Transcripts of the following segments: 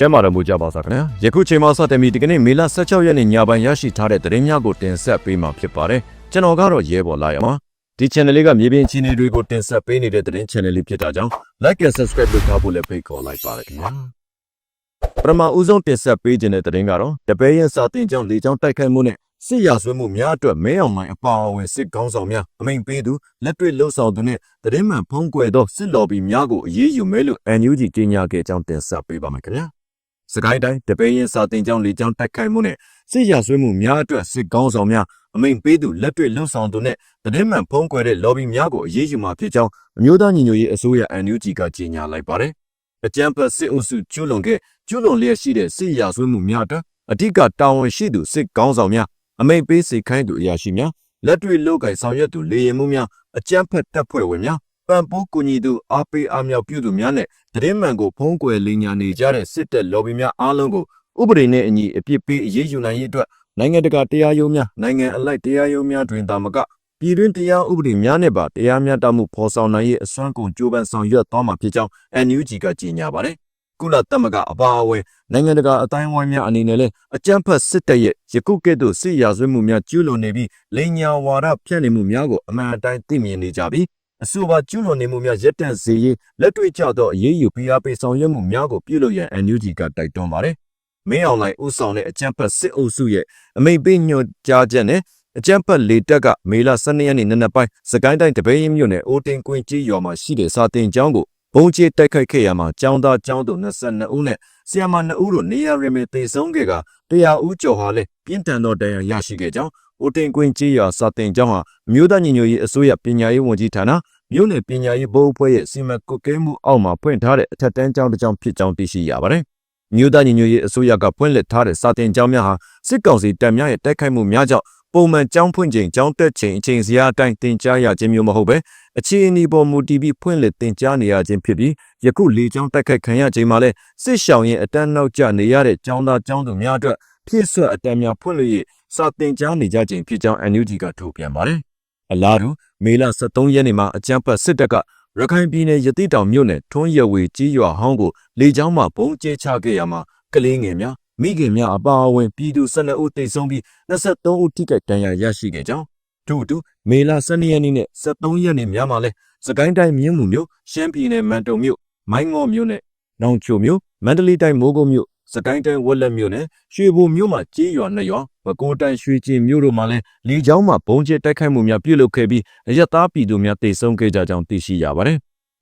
ကျမ်းမာတော်မူကြပါစားခင်ဗျာယခုချိန်မှာစတင်ပြီးဒီကနေ့မေလ16ရက်နေ့ညပိုင်းရရှိထားတဲ့သတင်းများကိုတင်ဆက်ပေးမှာဖြစ်ပါတယ်ကျွန်တော်ကတော့ရဲဘော်လာရမှာဒီ channel လေးကမြေပြင်အခြေအနေတွေကိုတင်ဆက်ပေးနေတဲ့သတင်း channel လေးဖြစ်တာကြောင့် like and subscribe လုပ်ထားဖို့လည်းဖိတ်ခေါ်လိုက်ပါတယ်ခင်ဗျာပထမဦးဆုံးတင်ဆက်ပေးခြင်းတဲ့သတင်းကတော့တပည့်ရင်စာတင်ကြောင့်လေကြောင်းတိုက်ခိုက်မှုနဲ့စစ်ရာဇဝတ်မှုများအတွက်မဲအောင်လိုင်းအပါအဝင်စစ်ကောင်းဆောင်များအမိန်ပေးသူလက်တွေ့လှုပ်ဆောင်သူနဲ့သတင်းမှန်ဖုံးကွယ်သောစစ်လော်ဘီများကိုအရေးယူမဲလို့ NUG ကြီးညာခဲ့ကြောင်းတင်ဆက်ပေးပါမယ်ခင်ဗျာ စကိုင်းတိုင်းတပည့်ရင်စာတင်ကျောင်းလေကျောင်းတိုက်ခိုက်မှုနဲ့စစ်ရာဆွေးမှုများအတွက်စစ်ကောင်းဆောင်များအမိန်ပေးသူလက်တွေ့လှုပ်ဆောင်သူနဲ့သတင်းမှန်ဖုံးကွယ်တဲ့ lobby များကိုအရေးယူမှာဖြစ်ကြောင်းအမျိုးသားညီညွတ်ရေးအစိုးရ NUG ကကြေညာလိုက်ပါတယ်။အကြံဖတ်စစ်အုပ်စုကျူးလွန်ခဲ့ကျူးလွန်လျက်ရှိတဲ့စစ်ရာဆွေးမှုများအတွက်အဓိကတာဝန်ရှိသူစစ်ကောင်းဆောင်များအမိန်ပေးစေခိုင်းသူအရာရှိများလက်တွေ့လုပ်ကိုင်ဆောင်ရွက်သူလေရင်မှုများအကြံဖတ်တပ်ဖွဲ့ဝင်များ ပံပိုးကူညီသူအားပေးအားမြောက်ပြုသူများနဲ့သတင်းမှန်ကိုဖုံးကွယ်လိမ်ညာနေကြတဲ့စစ်တပ် lobby များအားလုံးကိုဥပဒေနဲ့အညီအပြစ်ပေးအရေးယူနိုင်ရေးအတွက်နိုင်ငံတကာတရားရုံးများနိုင်ငံအလိုက်တရားရုံးများတွင်သာမကပြည်တွင်းတရားဥပဒေများနဲ့ပါတရားမျှတမှုဖော်ဆောင်နိုင်ရေးအစွမ်းကုန်ကြိုးပမ်းဆောင်ရွက်သွားမှာဖြစ်ကြောင်း NUG ကကြေညာပါတယ်။ကုလသမဂ္ဂအပါအဝင်နိုင်ငံတကာအတိုင်းအဝိုင်းများအနေနဲ့လည်းအကြမ်းဖက်စစ်တပ်ရဲ့ယခုကဲ့သို့စစ်ရာဇဝတ်မှုများကျူးလွန်နေပြီးလိန်ညာဝါဒဖြန့်နေမှုများကိုအမှန်အတိုင်းသိမြင်နေကြပြီး အဆိုပါကျူးလွန်နေမှုများရပ်တန့်စေရေးလက်တွေ့ကျသောအရေးယူဖိအားပေးဆောင်ရွက်မှုများကိုပြုလုပ်ရန် NUG ကတိုက်တွန်းပါတယ်။မင်းအောင်လှိုင်ဦးဆောင်တဲ့အကြမ်းဖက်စစ်အုပ်စုရဲ့အမိန့်ပေးညွှန်ကြားချက်နဲ့အကြမ်းဖက်လေတက်ကမေလ12ရက်နေ့နံနက်ပိုင်းစကိုင်းတိုင်းတပည့်ရင်မြို့နယ်အိုတင်ကွင်းကြီးရွာမှာရှိတဲ့စာတင်ကျောင်းကိုဘုံကျဲတိုက်ခိုက်ခဲ့ရမှာကျောင်းသားကျောင်းသူ22ဦးနဲ့ ဆရာမ2ဦးတို့နေရာရင်းမဲ့တေဆုံးခဲ့ကတရားဦးကျော်ဟာလည်းပြင်းထန်သောတရားရရှိခဲ့ကြောင်းအိုတင်ကွင်းကြီးရွာစာတင်ကျောင်းဟာအမျိုးသားညီညွတ်ရေးအစိုးရပညာရေးဝန်ကြီးဌာနမြို့နယ်ပညာရေးဘုတ်အဖွဲ့ရဲ့စီမံကွပ်ကဲမှုအောက်မှာဖွင့်ထားတဲ့အထက်တန်းကျောင်းတစ်ကျောင်းဖြစ်ကြောင်းသိရှိရပါတယ်။မြို့သားညီညွတ်ရေးအစိုးရကဖွင့်လှစ်ထားတဲ့စာတင်ကျောင်းများဟာစစ်ကောင်စီတပ်များရဲ့တိုက်ခိုက်မှုများကြောင့် ပုံမှန်ကျောင်းဖွင့်ချိန်ကျောင်းတက်ချိန်အချိန်စရာအတိုင်းတင်ကြားရခြင်းမျိုးမဟုတ်ပဲအခြေအနေပေါ်မူတည်ပြီးဖွင့်လှစ်တင်ကြားနေရခြင်းဖြစ်ပြီးယခုလေကျောင်းတက်ခိုက်ခံရချိန်မှာလဲစစ်ရှောင်ရင်အတန်းနောက်ကျနေရတဲ့ကျောင်းသားကျောင်းသူများအတွက်ဖြစ်ဆွတ်အတန်းများဖွင့်လို့ရစာတင်ကြားနေကြခြင်းဖြစ်ကြောင်း NUG ကထုတ်ပြန်ပါတယ်။အလားတူမေလ23ရက်နေ့မှာအကြမ်းဖက်စစ်တပ်ကရခိုင်ပြည်နယ်ရတိတောင်မြို့နယ်ထွန်းရဝေကြီးရွာဟောင်းကိုလေကြောင်းမှပုံကျဲချခဲ့ရမှာကလေးငယ်များ မိခင်များအပါအဝင်ပြည်သူ12ဦးတိတ်ဆုံးပြီး23ဦးထိခိုက်ဒဏ်ရာရရှိခဲ့ကြောင်းတို့တူမေလ12ရက်နေ့နဲ့23ရက်နေ့များမှာလဲစကိုင်းတိုင်းမြင်းမှုမြို့ရှမ်းပြည်နယ်မန်တုံမြို့မိုင်းငေါမြို့နဲ့နောင်ချိုမြို့မန္တလေးတိုင်းမိုးကုတ်မြို့စကိုင်းတိုင်းဝက်လက်မြို့နဲ့ရွှေဘိုမြို့မှာကြေးရွာနှစ်ရွာပဲခူးတိုင်းရွှေကျင်မြို့တို့မှာလည်းလေကြောင်းမှာဘုံကျဲတိုက်ခိုက်မှုများပြုလုပ်ခဲ့ပြီးအရက်သားပြည်သူများတိတ်ဆုံးခဲ့ကြကြောင်းသိရှိရပါတယ်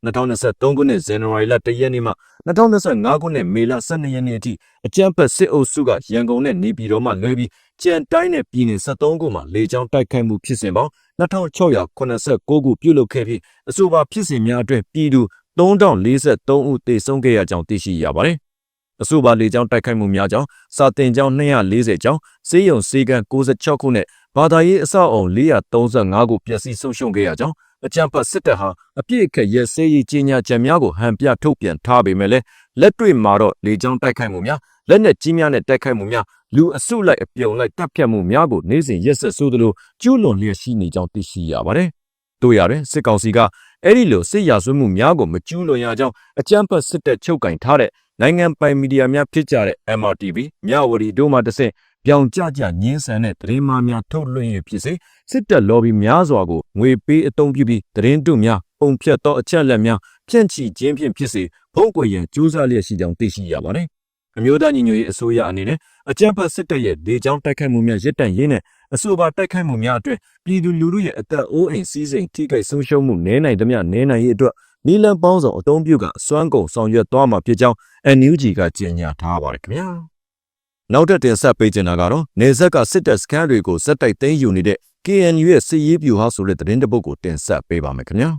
2023ခုနှစ်ဇန်နဝါရီလ1ရက်နေ့မှ2025ခုနှစ်မေလ12ရက်နေ့အထိအကြမ်းဖက်စစ်အုပ်စုကရန်ကုန်နဲ့နေပြည်တော်မှလွဲပြီးကြံတိုင်းနဲ့ပြည်နယ်73ခုမှာလေကြောင်းတိုက်ခိုက်မှုဖြစ်စဉ်ပေါင်း2689ခုပြုလုပ်ခဲ့ပြီးအဆိုပါဖြစ်စဉ်များအတွက်ပြည်သူ3043ဦးသေဆုံးခဲ့ရကြောင်းသိရှိရပါတယ်။အဆိုပါလေကြောင်းတိုက်ခိုက်မှုများကြောင့်စာတင်ကျောင်း240ကျောင်းစေယုံစေကန်း96ခုနဲ့ဘာသာရေးအဆောက်အုံ435ခုပျက်စီးဆုံးရှုံးခဲ့ရကြောင်း အကြံပတ်စစ်တပ်ဟာအပြည့်အခက်ရဲစေးရေးကြီးညာချက်များကိုဟန်ပြထုတ်ပြန်ထားပေမဲ့လည်းလက်တွေ့မှာတော့လေကြောင်းတိုက်ခိုက်မှုများလက်နက်ကြီးများနဲ့တိုက်ခိုက်မှုများလူအစုလိုက်အပြုံလိုက်တပ်ဖြတ်မှုများကိုနေ့စဉ်ရက်ဆက်ဆိုးသလိုကျူးလွန်လျက်ရှိနေကြောင်းသိရှိရပါတယ်။တို့ရတယ်စစ်ကောင်စီကအဲ့ဒီလိုစစ်ရာဇဝတ်မှုများကိုမကျူးလွန်ရကြောင်းအကြမ်းဖက်စစ်တပ်ချုပ်ကင်ထားတဲ့နိုင်ငံပိုင်မီဒီယာများဖြစ်ကြတဲ့ MRTV မြဝတီတို့မှတဆင့် ပြောင်ကြကြညင်းဆန်တဲ့သတင်းမှများထုတ်လွှင့်ရဖြစ်စေစစ်တပ် lobby များစွာကိုငွေပေးအုံပြုပြီးသတင်းတုများပုံဖြတ်သောအချက်လက်များဖြန့်ချီခြင်းဖြင့်ဖြစ်စေဖုံးကွယ်ရန်ကြိုးစားလျက်ရှိကြောင်းသိရှိရပါတယ်။အမျိုးသားညီညွတ်ရေးအစိုးရအနေနဲ့အကြမ်းဖက်စစ်တပ်ရဲ့ဒေကြောင်းတိုက်ခိုက်မှုများရပ်တန့်ရေးနဲ့အဆိုပါတိုက်ခိုက်မှုများအတွက်ပြည်သူလူထုရဲ့အသက်အိုးအိမ်စည်းစိမ်ထိခိုက်ဆုံးရှုံးမှုနည်းနိုင်သမျှနည်းနိုင်ရေးအတွက်နီလန်ပေါင်းဆောင်အုံပြုကအစွမ်းကုန်ဆောင်ရွက်သွားမှာဖြစ်ကြောင်း NUG ကကြေညာထားပါတယ်ခင်ဗျာ နောက်တစ်တင်ဆက်ပေးချင်တာကတော့နေဆက်ကစစ်တပ်စခန်းတွေကိုစက်တိုက်သိမ်းယူနေတဲ့ KNU ရဲ့စစ်ရေးဗျူဟာဆိုတဲ့သတင်းတစ်ပုဒ်ကိုတင်ဆက်ပေးပါမယ်ခင်ဗျာ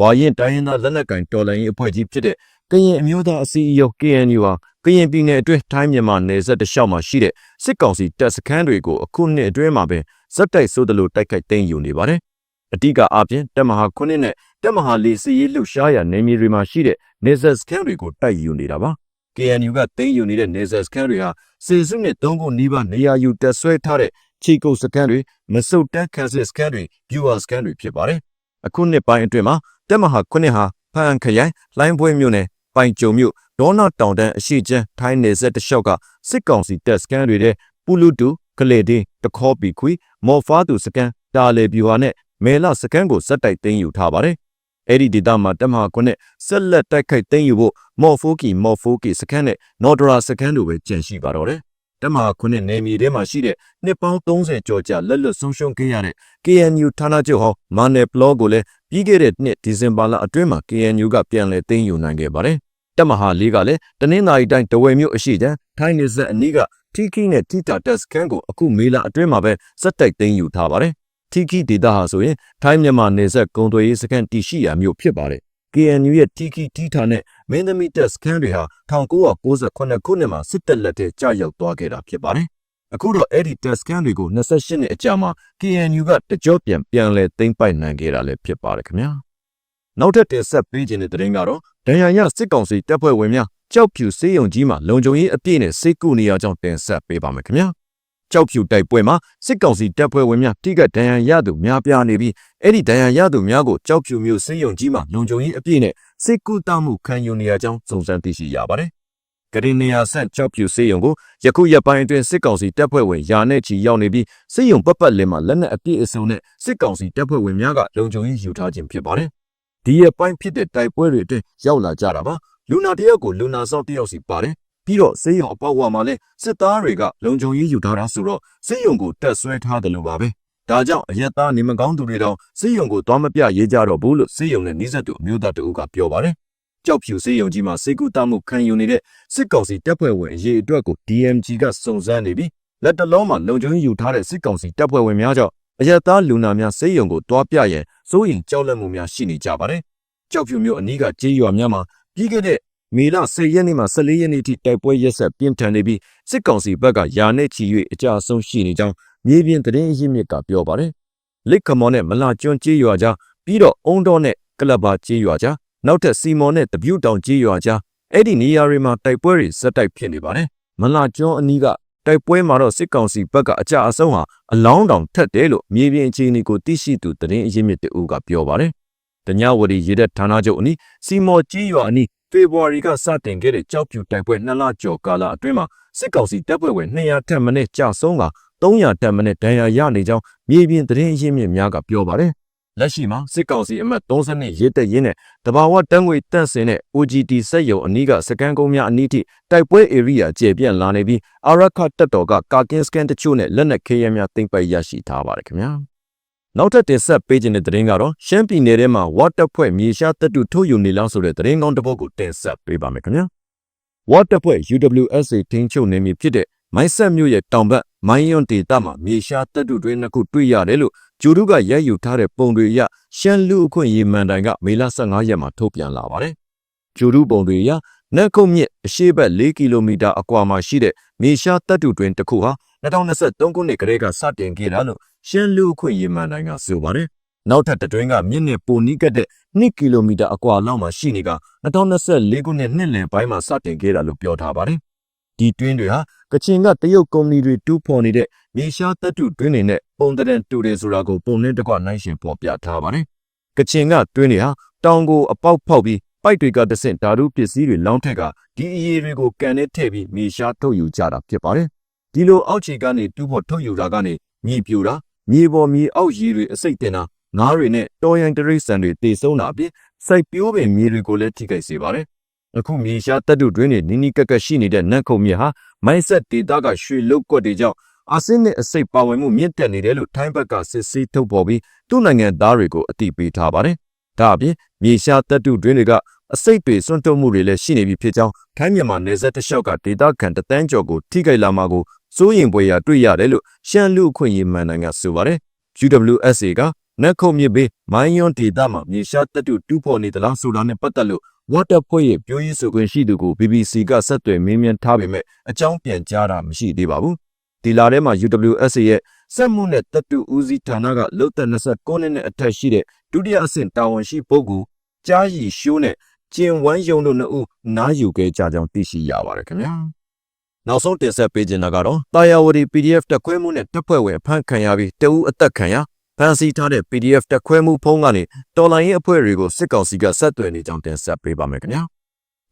ဝါရင်တိုင်းရင်းသားလက်နက်ကင်တော်လှန်ရေးအဖွဲ့ကြီးဖြစ်တဲ့ကရင်အမျိုးသားအစည်းအရုံး KNU ဟာကရင်ပြည်နယ်အတွင်းထိုင်းမြန်မာနယ်စပ်တလျှောက်မှာရှိတဲ့စစ်ကောင်စီတပ်စခန်းတွေကိုအခုနှစ်အတွင်းမှာပဲစက်တိုက်ဆိုးသလိုတိုက်ခိုက်သိမ်းယူနေပါတယ်။အတိကအပြင်တပ်မဟာ9နဲ့တပ်မဟာ၄စစ်ရေးလှုပ်ရှားရာနယ်မြေတွေမှာရှိတဲ့နယ်စပ်စခန်းတွေကိုတိုက်ယူနေတာပါ။ KNU ကသိမ်းယူနေတဲ့နယ်စပ်စခန်းတွေဟာစေစုနှစ်၃ခုနီးပါးနေရာယူတပ်ဆွဲထားတဲ့ချီကုတ်စခန်းတွေမစုတ်တက်ခန်းစစ်စခန်းတွေဗျူဟာစခန်းတွေဖြစ်ပါတယ်။အခုနှစ်ပိုင်းအတွင်းမှာတပ်မဟာ9ဟာဖန်ခရိုင်လိုင်းပွဲမြို့နယ်ပိုင်ကြုံမြို့ဒေါနာတောင်တန်းအရှိချမ်းထိုင်းနယ်ဆက်တစ်လျှောက်ကစစ်ကောင်စီတပ်စခန်းတွေတဲ့ပူလူတူကလေတင်းတခေါပီခွီမော်ဖာသူစကန်တာလေပြူဟာနဲ့မဲလစကန်ကိုစက်တိုက်သိမ်းယူထားပါတယ်။ အဲ့ဒီဒေသမှာတမဟာကွနဲ့ဆက်လက်တိုက်ခိုက်သိမ်းယူဖို့မော်ဖိုကီမော်ဖိုကီစကန်နဲ့နော်ဒရာစကန်တို့ပဲကြန့်ရှိပါတော့တယ်။တမဟာကွနဲ့နေမီထဲမှာရှိတဲ့နှစ်ပေါင်း30ကျော်ကြာလက်လွတ်ဆုံးရှုံးခဲ့ရတဲ့ KNU ဌာနချုပ်ဟောင်းမာနယ်ပလောကိုလည်းပြီးခဲ့တဲ့နှစ်ဒီဇင်ဘာလအတွင်းမှာ KNU ကပြန်လည်သိမ်းယူနိုင်ခဲ့ပါတယ်။တမဟာလေးကလည်းတနင်္သာရီတိုင်းတဝယ်မြို့အရှိတန်းထိုင်းနေဆက်အနီးကတီကီနဲ့တီတာတက်စကန်ကိုအခုမေလအတွင်းမှာပဲစက်တိုက်သိမ်းယူထားပါတယ်။ တီကီဒေတာဟာဆိုရင်ထိုင်းမြန်မာနေဆက်ကုံသွေးရေးစကန်တီရှိရာမြို့ဖြစ်ပါတယ်။ KNU ရဲ့တီကီတီတာနဲ့မင်းသမီးတက်စကန်တွေဟာ1998ခုနှစ်မှာစစ်တပ်လက်ထက်ကြာရောက်သွားခဲ့တာဖြစ်ပါတယ်။အခုတော့အဲ့ဒီတက်စကန်တွေကို28နှစ်အကြာမှာ KNU ကတကြော့ပြန်ပြန်လဲသိမ်းပိုက်နိုင်ခဲ့တာလည်းဖြစ်ပါတယ်ခင်ဗျာ။နောက်ထပ်တင်ဆက်ပေးခြင်းတဲ့တဲ့ရင်ကတော့ဒဏ်ရာရစစ်ကောင်စီတပ်ဖွဲ့ဝင်များကြောက်ဖြူစေးရုံကြီးမှာလုံခြုံရေးအပြည့်နဲ့စိတ်ကူနေရကြောင်းတင်ဆက်ပေးပါမယ်ခင်ဗျာ ကြောက်ဖြူတိုက်ပွဲမှာစစ်ကောင်စီတပ်ဖွဲ့ဝင်များတိကဒဏ်ရာရသူများပြားနေပြီးအဲ့ဒီဒဏ်ရာရသူများကိုကြောက်ဖြူမျိုးစေးရုံကြီးမှာလုံခြုံရေးအပြည့်နဲ့စိတ်ကူတမှုခံယူနေရကြောင်းစုံစမ်းသိရှိရပါတယ်ကရင်နေရဆက်ကြောက်ဖြူစေးရုံကိုယခုရက်ပိုင်းအတွင်းစစ်ကောင်စီတပ်ဖွဲ့ဝင်ယာနဲ့ချီရောက်နေပြီးစေးရုံပတ်ပတ်လင်းမှာလက်နက်အပြည့်အစုံနဲ့စစ်ကောင်စီတပ်ဖွဲ့ဝင်များကလုံခြုံရေးယူထားခြင်းဖြစ်ပါတယ်ဒီရက်ပိုင်းဖြစ်တဲ့တိုက်ပွဲတွေအတွင်းရောက်လာကြတာပါလူနာတယောက်ကိုလူနာဆောက်တယောက်စီပါတယ် ပြီးတော့စေးရုံအပေါက်ဝါမှာလည်းစစ်သားတွေကလုံခြုံရေးယူထားတာဆိုတော့စေးရုံကိုတက်ဆွဲထားတယ်လို့ပါပဲဒါကြောင့်အရက်သားနေမကောင်းသူတွေတော့စေးရုံကိုသွားမပြရေးကြတော့ဘူးလို့စေးရုံနဲ့နှိစက်သူအမျိုးသားတဦးကပြောပါတယ်ကြောက်ဖြူစေးရုံကြီးမှာစေကူတမှုခံယူနေတဲ့စစ်ကောင်စီတပ်ဖွဲ့ဝင်အရေးအတွက်ကို DMG ကစုံစမ်းနေပြီးလက်တလုံးမှာလုံခြုံရေးယူထားတဲ့စစ်ကောင်စီတပ်ဖွဲ့ဝင်များကြောင့်အရက်သားလူနာများစေးရုံကိုတွားပြရင်စိုးရင်ကြောက်လန့်မှုများရှိနေကြပါတယ်ကြောက်ဖြူမျိုးအနီးကကြေးရွာများမှာပြီးခဲ့တဲ့ မေလ10ရက်နေ့မှ14ရက်နေ့ထိတိုက်ပွဲရက်ဆက်ပြင်းထန်နေပြီးစစ်ကောင်စီဘက်ကယာနဲ့ချီ၍အကြအဆုံးရှိနေကြောင်းမြေပြင်သတင်းအရင်းမြစ်ကပြောပါတယ်။လစ်ခမော်နဲ့မလာကျွန်းကြေးရွာကြားပြီးတော့အုံတော်နဲ့ကလပ်ပါကြေးရွာကြားနောက်ထပ်စီမော်နဲ့တပြူတောင်ကြေးရွာကြားအဲ့ဒီနေရာတွေမှာတိုက်ပွဲတွေဇက်တိုက်ဖြစ်နေပါတယ်။မလာကျွန်းအနီးကတိုက်ပွဲမှာတော့စစ်ကောင်စီဘက်ကအကြအဆုံးဟာအလောင်းတောင်ထက်တယ်လို့မြေပြင်အခြေအနေကိုသိရှိသူသတင်းအရင်းမြစ်တအူကပြောပါတယ်။တညဝရီရေတပ်ဌာနချုပ်အနီးစီမော်ကြီးရွာအနီး ဖေဖော်ဝါရီကစတင်ခဲ့တဲ့ကြောက်ဖြူတိုက်ပွဲနှစ်လကျော်ကာလအတွင်းမှာစစ်ကောင်စီတပ်ဖွဲ့ဝင်200ထက်မနည်းကြာဆုံးက300ထက်မနည်းဒဏ်ရာရနေကြောင်းမြေပြင်သတင်းရင်းမြစ်များကပြောပါတယ်။လက်ရှိမှာစစ်ကောင်စီအမတ်30နှစ်ရေးတက်ရင်းနဲ့တဘာဝတန်းငွေတန့်စင်တဲ့ OGT စက်ရုံအနီးကစကန်ကုန်းများအနီးထိတိုက်ပွဲ area ကျေပြန့်လာနေပြီးအာရခတ်တပ်တော်ကကာကင်းစကန်တချို့နဲ့လက်နက်ခဲယမ်းများတင်ပိုက်ရရှိထားပါတယ်ခင်ဗျာ။ နောက်ထပ်တင်ဆက်ပေးခြင်းတဲ့သတင်းကတော့ရှမ်းပြည်နယ်ထဲမှာဝတ်တပ်ဖွဲ့မြေရှားတပ်တုထုတ်ယူနေလောက်ဆိုတဲ့သတင်းကောင်းတစ်ပုဒ်ကိုတင်ဆက်ပေးပါမယ်ခင်ဗျာဝတ်တပ်ဖွဲ့ UWSA ထင်းချုပ်နေမည်ဖြစ်တဲ့မိုင်းဆက်မြို့ရဲ့တောင်ဘက်မိုင်းယွန်ဒေတာမှာမြေရှားတပ်တုတွေနှစ်ခုတွေ့ရတယ်လို့ဂျူရုကရိုက်ယူထားတဲ့ပုံတွေအရရှမ်းလူအခွင့်ရေးမန်တိုင်ကမေလ15ရက်မှာထုတ်ပြန်လာပါတယ်ဂျူရုပုံတွေအရနက်ခုတ်မြစ်အရှေ့ဘက်4ကီလိုမီတာအကွာမှာရှိတဲ့မြေရှားတပ်တုတွင်တစ်ခုဟာ2023ခုနှစ်ကတည်းကစတင်ခဲ့တာလို့ ရှမ်းလူအခွင့်ရေးမန်တိုင်ကဆိုပါတယ်။နောက်ထပ်တွင်ကမြင့်နဲ့ပိုနီးကတဲ့2ကီလိုမီတာအကွာလောက်မှာရှိနေက2024ခုနှစ်နှစ်လယ်ပိုင်းမှာစတင်ခဲ့တာလို့ပြောထားပါတယ်။ဒီတွင်းတွေဟာကချင်ကတရုတ်ကုမ္ပဏီတွေတူးဖော်နေတဲ့မြေရှားတပ်တုတွင်းတွေနဲ့ပုံတရံတူတယ်ဆိုတာကိုပုံနှင်းတကွနိုင်ရှင်ပေါ်ပြထားပါတယ်။ကချင်ကတွင်းတွေဟာတောင်ကိုအပေါက်ဖောက်ပြီးပိုက်တွေကတဆင့်ဓာတုပစ္စည်းတွေလောင်းထက်ကဒီအရေးတွေကိုကန်နဲ့ထည့်ပြီးမြေရှားထုတ်ယူကြတာဖြစ်ပါတယ်။ဒီလိုအောက်ခြေကနေတူးဖို့ထုတ်ယူတာကနေမြေပြိုတာ မြေပေါ်မြေအောက်ရေတွေအစိတ်တင်တာငါးတွေနဲ့တော်ရန်တရိတ်ဆန်တွေတည်ဆုံးတာအပြင်စိုက်ပျိုးပင်မြေတွေကိုလည်းထိခိုက်စေပါတယ်။အခုမြေရှားတပ်တုတွင်းတွေနီးနီးကပ်ကပ်ရှိနေတဲ့နတ်ခုံမြေဟာမိုင်းဆက်ဒေတာကရွှေလုတ်ကွက်တွေကြောင့်အာဆင်းနဲ့အစိတ်ပါဝင်မှုမြင့်တက်နေတယ်လို့ထိုင်းဘက်ကစစ်ဆေးထုတ်ပေါ်ပြီးသူ့နိုင်ငံသားတွေကိုအတိပေးထားပါတယ်။ဒါအပြင်မြေရှားတပ်တုတွင်းတွေကအစိတ်တွေစွန့်ထုတ်မှုတွေလည်းရှိနေပြီဖြစ်ကြောင်းထိုင်းမြန်မာနယ်စပ်တစ်လျှောက်ကဒေတာခံတသန်းကျော်ကိုထိခိုက်လာမှာကို စိုးရင်ပွေရာတွေ့ရတယ်လို့ရှမ်းလူအခွင့်အရေးမှန်နိုင်ငံဆိုပါတယ်။ UWSA ကနက်ခုံမြစ်ဘေးမိုင်းယွန်ဒေတာမှာမြေရှားတပ်တုတူးဖော်နေသလားဆိုတာနဲ့ပတ်သက်လို့ဝတ်တပ်ဖွဲ့ရဲ့ပြောရေးဆိုခွင့်ရှိသူကို BBC ကဆက်သွယ်မေးမြန်းထားပေမဲ့အကြောင်းပြန်ကြားတာမရှိသေးပါဘူး။ဒီလာထဲမှာ UWSA ရဲ့စက်မှုနဲ့တပ်တုဦးစီးဌာနကလုတ်သက်29နှစ်နဲ့အထက်ရှိတဲ့ဒုတိယအဆင့်တာဝန်ရှိပုဂ္ဂိုလ်ကြားရီရှိုးနဲ့ကျင်ဝမ်းယုံတို့နှစ်ဦးနားယူခဲ့ကြကြောင်းသိရှိရပါတယ်ခင်ဗျာ။ နောက်ဆုံးတင်ဆက်ပေးခြင်းကတော့တာယာဝတီ PDF တက်ခွဲမှုနဲ့တပ်ဖွဲ့ဝင်ဖမ်းခံရပြီးတအူးအသက်ခံရဖန်ဆီးထားတဲ့ PDF တက်ခွဲမှုဖုံးကနေတော်လိုင်းရေးအဖွဲ့တွေကိုစစ်ကောင်စီကဆက်သွယ်နေကြောင်းတင်ဆက်ပေးပါမယ်ခင်ဗျာ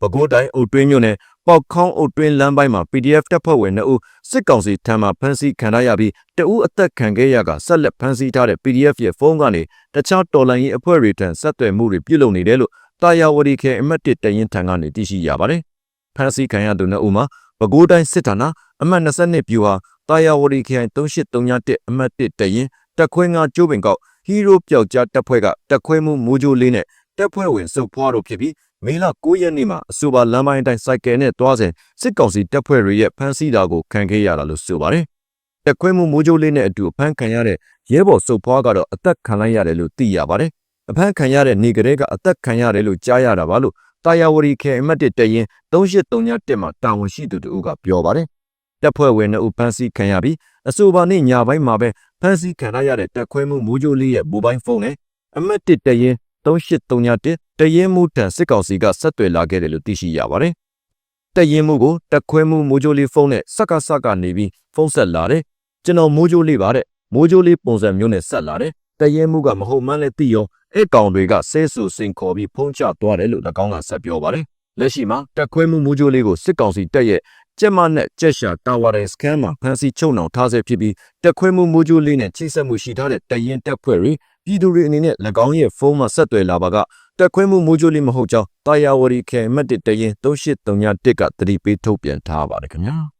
ပဲခူးတိုင်းအုတ်တွင်းမြို့နယ်ပေါက်ခေါင်းအုတ်တွင်းလမ်းပိုင်းမှာ PDF တပ်ဖွဲ့ဝင်2ဦးစစ်ကောင်စီထံမှဖမ်းဆီးခံရရပြီးတဦးအသက်ခံခဲ့ရကဆက်လက်ဖမ်းဆီးထားတဲ့ PDF ရဲ့ဖုန်းကနေတခြားတော်လှန်ရေးအဖွဲ့တွေထံဆက်သွယ်မှုတွေပြုလုပ်နေတယ်လို့တာယာဝတီခေအမတ်1တရင်ထံကနေသိရှိရပါတယ်။ဖမ်းဆီးခံရသူ2ဦးမှာ ပဲခူးတိုင်းစစ်ဌာနအမှတ်22ပြူဟာတာယာဝတီခေ3831အမတ်1တရင်တက်ခွဲငါကျိုးပင်ကောက်ဟီးရိုးပျောက်ကြားတပ်ဖွဲ့ကတက်ခွဲမှုမိုးကြိုးလေးနဲ့တပ်ဖွဲ့ဝင်စုပ်ဖွားတို့ဖြစ်ပြီးမေလ9ရက်နေ့မှာအဆိုပါလမ်းပိုင်းတိုင်းစိုက်ကယ်နဲ့တွားစဉ်စစ်ကောင်စီတပ်ဖွဲ့တွေရဲ့ဖမ်းဆီးတာကိုခံခဲ့ရတာလို့ဆိုပါတယ်။တက်ခွဲမှုမိုးကြိုးလေးနဲ့အတူအဖမ်းခံရတဲ့ရဲဘော်စုပ်ဖွားကတော့အသက်ခံလိုက်ရတယ်လို့သိရပါတယ်။အဖမ်းခံရတဲ့နေကလေးကအသက်ခံရတယ်လို့ကြားရတာပါလို့ တာယာဝရီခေအမတ်1တရင်3831မှာတာဝန်ရှိသူတို့ကပြောပါတယ်။တပ်ဖွဲ့ဝင်2ဦးဖမ်းဆီးခံရပြီးအဆိုပါနေ့ညပိုင်းမှာပဲဖမ်းဆီးခံရတဲ့တက်ခွဲမှုမိုးကြိုးလေးရဲ့မိုဘိုင်းဖုန်းနဲ့အမတ်1တရင်3831တရင်မှုထံစစ်ကောင်စီကဆက်သွယ်လာခဲ့တယ်လို့သိရှိရပါတယ်။တရင်မှုကိုတက်ခွဲမှုမိုးကြိုးလေးဖုန်းနဲ့စက်ကစကနေပြီးဖုန်းဆက်လာတယ်။ကျွန်တော်မိုးကြိုးလေးပါတဲ့မိုးကြိုးလေးပုံစံမျိုးနဲ့ဆက်လာတယ်။ တရင်မှုကမဟုတ်မှန်းလည်းသိရောအဲ့ကောင်တွေကဆဲဆူစင်ခေါ်ပြီးဖုန်းချသွားတယ်လို့၎င်းကဆက်ပြောပါတယ်။လက်ရှိမှာတက်ခွဲမှုမိုးကြိုးလေးကိုစစ်ကောင်စီတပ်ရဲ့ကျက်မနဲ့ကျက်ရှာတာဝါရင်စကန်မှာဖမ်းဆီးချုပ်နှောင်ထားဆဲဖြစ်ပြီးတက်ခွဲမှုမိုးကြိုးလေးနဲ့ချိတ်ဆက်မှုရှိထားတဲ့တရင်တက်ဖွဲ့တွေပြည်သူတွေအနေနဲ့၎င်းရဲ့ဖုန်းမှာဆက်သွယ်လာပါကတက်ခွဲမှုမိုးကြိုးလေးမဟုတ်ကြောင်းတာယာဝရီခဲမတ်တစ်တရင်3831ကသတိပေးထုတ်ပြန်ထားပါတယ်ခင်ဗျာ